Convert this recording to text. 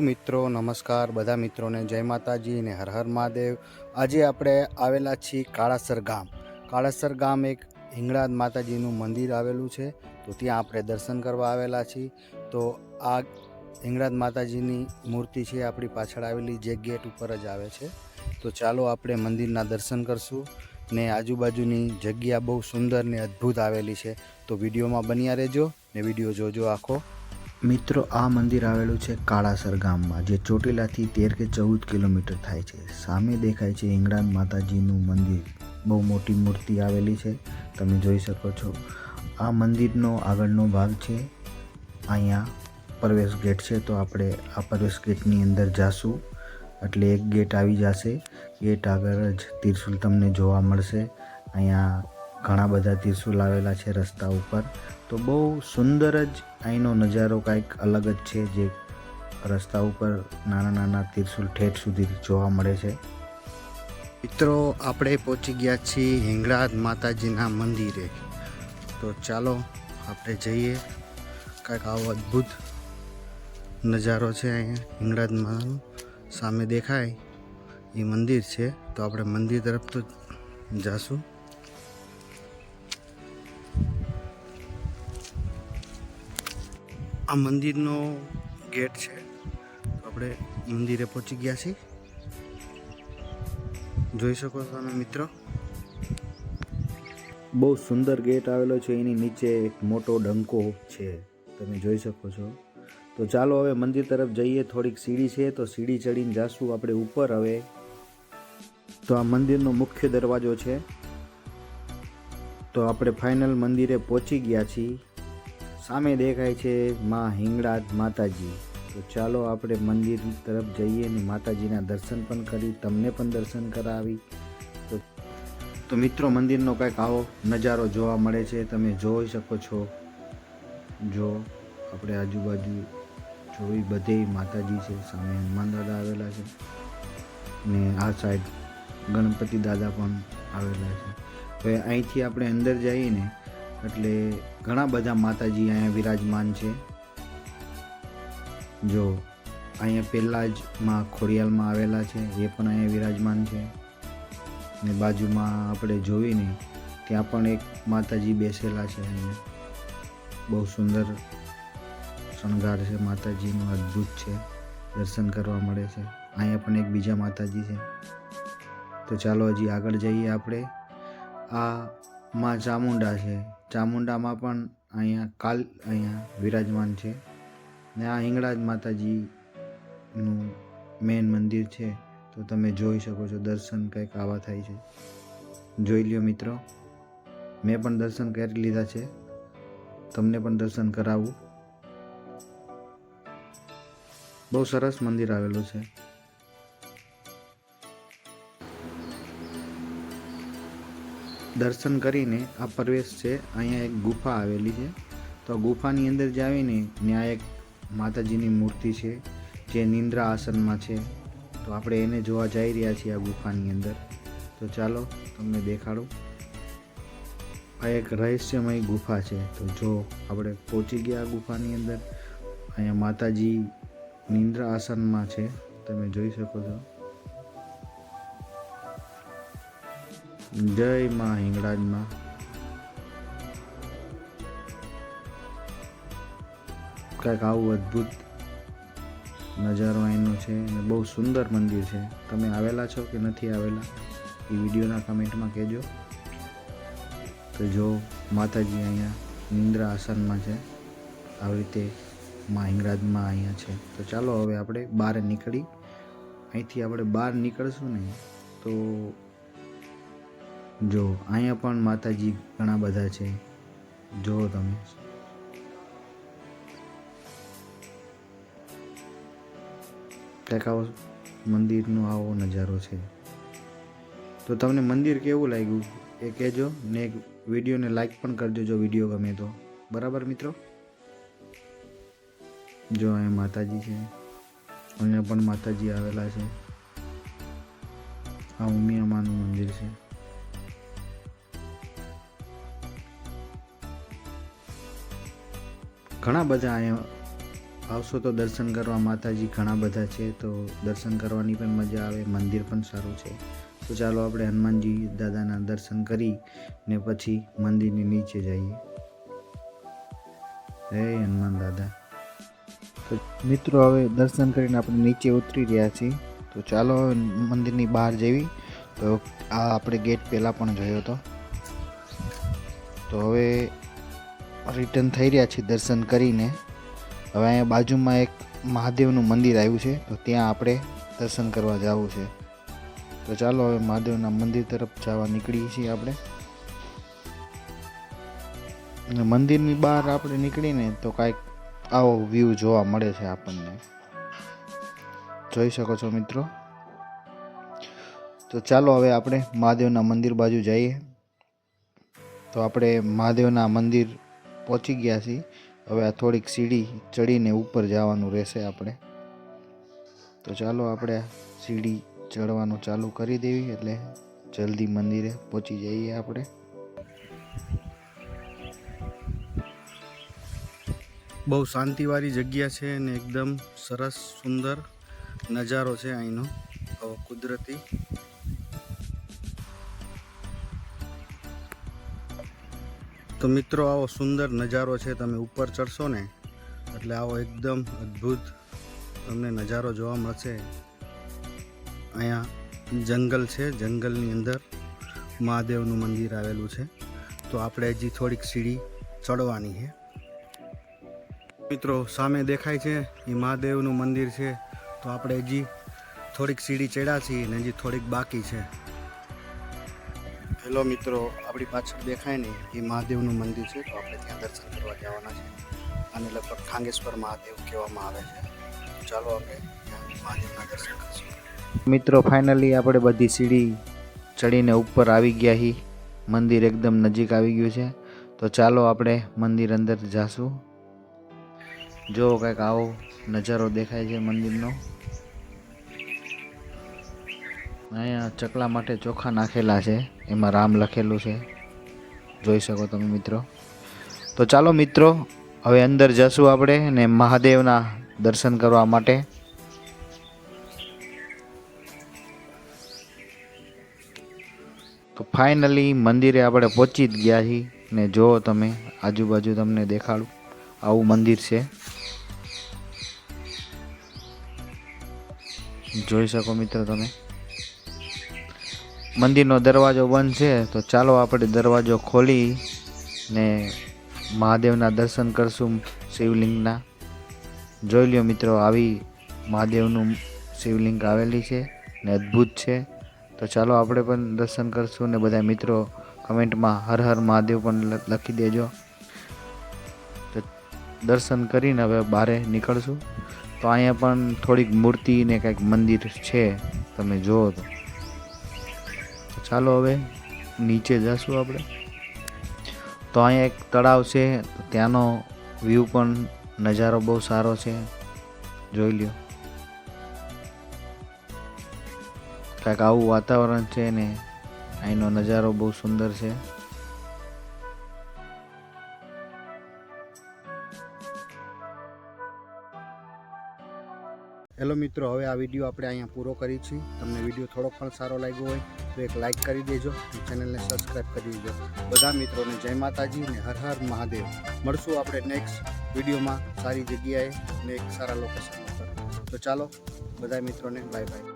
મિત્રો, નમસ્કાર બધા મિત્રોને જય માતાજી ને હર હર મહાદેવ. આજે આપણે આવેલા છીએ કાળાસર ગામ. કાળાસર ગામ એક હિંગળાજ માતાજીનું મંદિર આવેલું છે, તો ત્યાં આપણે દર્શન કરવા આવેલા છીએ. તો આ હિંગળાજ માતાજીની મૂર્તિ છે, આપણી પાછળ આવેલી જે ગેટ ઉપર જ આવે છે. તો ચાલો આપણે મંદિરના દર્શન કરશું ને આજુબાજુની જગ્યા બહુ સુંદર ને અદ્ભુત આવેલી છે. તો વિડીયોમાં બન્યા રહેજો ને વીડિયો જોજો આખો. મિત્રો, આ મંદિર આવેલું છે કાળાસર ગામમાં, જે ચોટીલાથી તેર કે ચૌદ કિલોમીટર થાય છે. સામે દેખાય છે હિંગળાજ માતાજીનું મંદિર. બહુ મોટી મૂર્તિ આવેલી છે, તમે જોઈ શકો છો. આ મંદિરનો આગળનો ભાગ છે, અહીંયા પ્રવેશ ગેટ છે, તો આપણે આ પ્રવેશ ગેટની અંદર જાશું. એટલે એક ગેટ આવી જશે. ગેટ આગળ જ ત્રિશુલ તમને જોવા મળશે. અહીંયા ઘણા બધા તીર્સુ આવેલા છે રસ્તા ઉપર. તો બહુ સુંદર જ અહીંનો નજારો કાંઈક અલગ જ છે જે રસ્તા ઉપર નાના નાના તીર્સુલ ઠેઠ સુધી જોવા મળે છે. મિત્રો, આપણે પહોંચી ગયા છીએ હિંગળાજ માતાજીના મંદિરે. તો ચાલો, આપણે જઈએ. કાંઈક આવો અદ્ભુત નજારો છે અહીંયા. હિંગળાજમાં સામે દેખાય. એ મંદિર છે. તો આપણે મંદિર તરફ તો જાશું. આ મંદિરનો ગેટ છે. આપણે મંદિરે પહોંચી ગયા છીએ. જોઈ શકો છો તમે મિત્રો. બહુ સુંદર ગેટ આવેલો છે, એની નીચે એક મોટો ડંકો છે. તમે જોઈ શકો છો. તો ચાલો હવે મંદિર તરફ જઈએ, થોડીક સીડી છે, તો સીડી ચડીને જાશું આપણે ઉપર હવે. તો આ મંદિરનો મુખ્ય દરવાજો છે. તો આપણે ફાઇનલ મંદિરે પહોંચી ગયા છીએ. સામે દેખાય છે માં હિંગળાજ માતાજી. તો ચાલો આપણે મંદિર તરફ જઈએ અને માતાજીના દર્શન પણ કરી, તમને પણ દર્શન કરાવી. તો તો મિત્રો, મંદિરનો કંઈક આવો નજારો જોવા મળે છે. તમે જોઈ શકો છો. જો આપણે આજુબાજુ જોઈ બધે માતાજી છે. સામે હનુમાન દાદા આવેલા છે ને આ સાઈડ ગણપતિ દાદા પણ આવેલા છે. હવે અહીંથી આપણે અંદર જઈએ ને એટલે ઘણા બધા માતાજી અહીંયા વિરાજમાન છે. જો, અહીંયા પહેલાં જ માં ખોડિયાલમાં આવેલા છે, એ પણ અહીંયા વિરાજમાન છે. ને બાજુમાં આપણે જોઈને ત્યાં પણ એક માતાજી બેસેલા છે અહીંયા. બહુ સુંદર શણગાર છે, માતાજીનું અદ્ભુત છે, દર્શન કરવા મળે છે. અહીંયા પણ એક બીજા માતાજી છે. તો ચાલો હજી આગળ જઈએ આપણે. આ માં ચામુંડા છે. ચામુંડામાં પણ અહીંયા કાલ અહીંયા વિરાજમાન છે. ને આ હિંગળાજ માતાજીનું મેન મંદિર છે. તો તમે જોઈ શકો છો દર્શન કંઈક આવા થાય છે. જોઈ લ્યો મિત્રો. મેં પણ દર્શન કરી લીધા છે. તમને પણ દર્શન કરાવું. બહુ સરસ મંદિર આવેલું છે. દર્શન કરીને આ પ્રવેશ છે. અહીંયા એક ગુફા આવેલી છે. તો ગુફાની અંદર જાવીને ત્યાં એક માતાજીની મૂર્તિ છે, જે નિંદ્રા આસનમાં છે. તો આપણે એને જોવા જઈ રહ્યા છીએ આ ગુફાની અંદર. તો ચાલો તમને દેખાડું. આ એક રહસ્યમય ગુફા છે. તો જો આપણે પહોંચી ગયા આ ગુફાની અંદર, અહીંયા માતાજી નિંદ્રા આસનમાં છે. તમે જોઈ શકો છો. જય માં હિંગળાજમાં. કાંઈક આવું અદ્ભુત નજારો અહીંનો છે અને બહુ સુંદર મંદિર છે. તમે આવેલા છો કે નથી આવેલા? એ વિડીયોના કમેન્ટમાં કહેજો. તો જો માતાજી અહીંયા નિંદ્રા આસનમાં છે, આવી રીતે માં હિંગરાજમાં અહીંયા છે. તો ચાલો હવે આપણે બહાર નીકળી. અહીંથી આપણે બહાર નીકળશું ને તો જો, અહીંયા પણ માતાજી ઘણા બધા છે. જુઓ તમે. કંઈક મંદિરનો આવો નજારો છે. તો તમને મંદિર કેવું લાગ્યું? એ કહેજો ને એક વિડીયોને લાઈક પણ કરજો જો વીડિયો ગમે તો. બરાબર, મિત્રો? જો, અહીંયા માતાજી છે. અહીંયા પણ માતાજી આવેલા છે. આ ઉમિયામાનું મંદિર છે. ઘણા બધા અહીંયા આવશો તો દર્શન કરવા માતાજી ઘણા બધા છે, તો દર્શન કરવાની પણ મજા આવે, મંદિર પણ સારું છે. તો ચાલો આપણે હનુમાનજી દાદાના દર્શન કરી ને પછી મંદિરની નીચે જઈએ. હે હનુમાન દાદા. તો મિત્રો હવે દર્શન કરીને આપણે નીચે ઉતરી રહ્યા છીએ. તો ચાલો મંદિરની બહાર જવી તો આ આપણે ગેટ પહેલાં પણ જોયો હતો. તો હવે રિટર્ન થઈ રહ્યા છીએ દર્શન કરીને. હવે અહીંયા બાજુમાં એક મહાદેવનું મંદિર આવ્યું છે, તો ત્યાં આપણે દર્શન કરવા જવું છે. તો ચાલો હવે મહાદેવના મંદિર તરફ જવા નીકળીએ છીએ આપણે. અને મંદિરની બહાર આપણે નીકળીને તો કાંઈક આવો વ્યૂ જોવા મળે છે આપણને. જોઈ શકો છો મિત્રો? તો ચાલો હવે આપણે મહાદેવના મંદિર બાજુ જઈએ. તો આપણે મહાદેવના મંદિર પહોંચી ગયા છીએ. હવે આ થોડીક સીડી ચડીને ઉપર જવાનું રહેશે આપણે. તો ચાલો આપણે સીડી ચડવાનું ચાલુ કરી દેવી એટલે જલ્દી મંદિરે પહોંચી જઈએ આપણે. બહુ શાંતિવાળી જગ્યા છે અને એકદમ સરસ, સુંદર નજારો છે અહીંનો. કુદરતી તો મિત્રો, આવો સુંદર નજારો છે, તમે ઉપર ચડશો ને, એટલે આવો એકદમ અદ્ભુત તમને નજારો જોવા મળશે. અહીંયા જંગલ છે, જંગલની અંદર મહાદેવનું મંદિર આવેલું છે. તો આપણે હજી થોડીક સીડી ચડવાની છે. મિત્રો, સામે દેખાય છે, એ મહાદેવનું મંદિર છે. તો આપણે હજી થોડીક સીડી ચડ્યા છીએ ને હજી થોડીક બાકી છે. હેલો મિત્રો, આપણી પાછળ દેખાય ને એ મહાદેવનું મંદિર છે, તો આપણે ત્યાં દર્શન કરવા જવાના છે. અને લગભગ ખાંગેશ્વર મહાદેવ કહેવામાં આવે છે. ચાલો આપણે ત્યાં મહાદેવના દર્શન કરીશું. મિત્રો ફાઇનલી આપણે બધી સીડી ચડીને ઉપર આવી ગયા હી. મંદિર એકદમ નજીક આવી ગયું છે. તો ચાલો આપણે મંદિર અંદર જાશું. જો કંઈક આવો નજારો દેખાય છે મંદિરનો. અહીંયા ચકલા માટે ચોખા નાખેલા છે. એમાં રામ લખેલું છે. જોઈ શકો તમે મિત્રો. તો ચાલો મિત્રો, હવે અંદર જશું આપણે ને મહાદેવના દર્શન કરવા માટે. તો ફાઇનલી મંદિરે આપણે પહોંચી જ ગયા છીએ. ને જુઓ તમે આજુબાજુ તમને દેખાડું, આવું મંદિર છે. જોઈ શકો મિત્રો તમે. મંદિરનો દરવાજો બંધ છે, તો ચાલો આપણે દરવાજો ખોલી ને મહાદેવના દર્શન કરશું શિવલિંગના. જોઈ લ્યો મિત્રો, આવી મહાદેવનું શિવલિંગ આવેલી છે ને અદ્ભુત છે. તો ચાલો આપણે પણ દર્શન કરશું ને બધા મિત્રો કમેન્ટમાં હર હર મહાદેવ પણ લખી દેજો. તો દર્શન કરીને હવે બહારે નીકળશું. તો અહીંયા પણ થોડીક મૂર્તિ ને કંઈક મંદિર છે, તમે જુઓ તો. ચાલો હવે નીચે જશું આપણે. તો અહીંયા એક તળાવ છે ત્યાંનો વ્યૂ પણ નજારો બહુ સારો છે. જોઈ લ્યો. કાંઈક આવું વાતાવરણ છે ને, અહીંનો નજારો બહુ સુંદર છે. હેલો મિત્રો, હવે આ વીડિયો આપણે અહીંયા પૂરો કરી છીએ તમને વીડિયો થોડો પણ સારો લાગ્યો હોય, તો એક લાઇક કરી દેજો ચેનલને સબસ્ક્રાઈબ કરી દેજો. બધા મિત્રોને જય માતાજી ને હર હર મહાદેવ. મળશું આપણે નેક્સ્ટ વિડીયોમાં. સારી જગ્યાએ ને એક સારા લોકેશન પર. તો ચાલો, બધા મિત્રોને બાય બાય